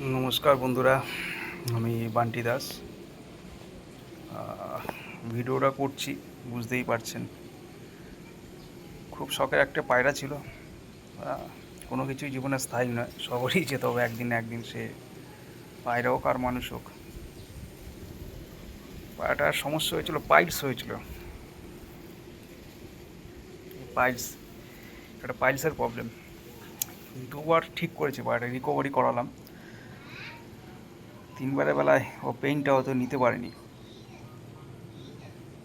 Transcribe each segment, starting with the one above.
নমস্কার বন্ধুরা, আমি বান্টি দাস। ভিডিওটা করছি, বুঝতেই পারছেন। খুব শখের একটা পায়রা ছিল। কোনো কিছুই জীবনে স্থায়ী নয়, সবারই যেতে হবে একদিন একদিন সে পায়রা হোক আর মানুষ হোক। পায়রাটার সমস্যা হয়েছিল, পাইলস হয়েছিল। পাইলস, একটা পাইলসের প্রবলেম দুবার ঠিক করেছি, পায়রাটা রিকভারি করালাম। তিনবারের বেলায় ও পেইনটা হয়তো নিতে পারেনি।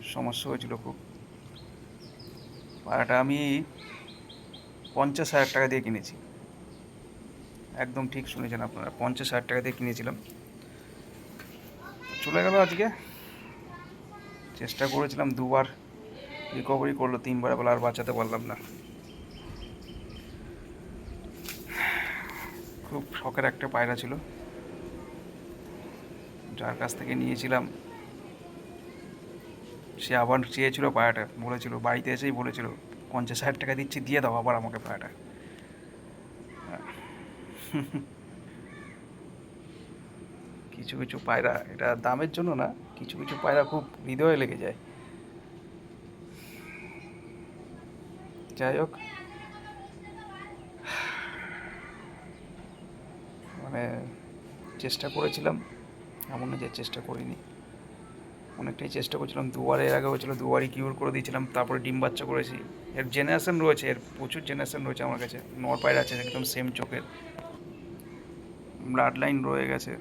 সমস্যা হয়েছিল খুব। পায়রাটা আমি পঞ্চাশ হাজার টাকা দিয়ে কিনেছি। একদম ঠিক শুনেছেন আপনারা, পঞ্চাশ হাজার টাকা দিয়ে কিনেছিলাম। চলে গেল আজকে। চেষ্টা করেছিলাম দুবার রিকভারি করল তিনবার বেলা আর বাঁচাতে পারলাম না। খুব শখের একটা পায়রা ছিল। যার কাছ থেকে নিয়েছিলাম, সে আবার চেয়েছিল পায়াটা, বলেছিল, বাড়িতে এসেই বলেছিল, পঞ্চাশ হাজার টাকা দিচ্ছি, দিয়ে দাও আবার আমাকে পায়াটা। কিছু কিছু পায়রা, এটা দামের জন্য না, কিছু কিছু পায়রা খুব হৃদয়ে লেগে যায়। যাই হোক। মানে চেষ্টা করেছিলাম। এমন না যে চেষ্টা করিনি। অনেকটাই চেষ্টা করছিলাম দুবার এর আগে হয়েছিল দুবারই কিউর করে দিয়েছিলাম, তারপরে ডিম বাচ্চা করেছি। এর জেনারেশন রয়েছে, এর প্রচুর জেনারেশন রয়েছে আমার কাছে, নর পায়রা আছে, একদম সেম চোখের। ব্লাড লাইন রয়ে গেছে।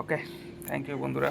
ওকে থ্যাংক ইউ বন্ধুরা।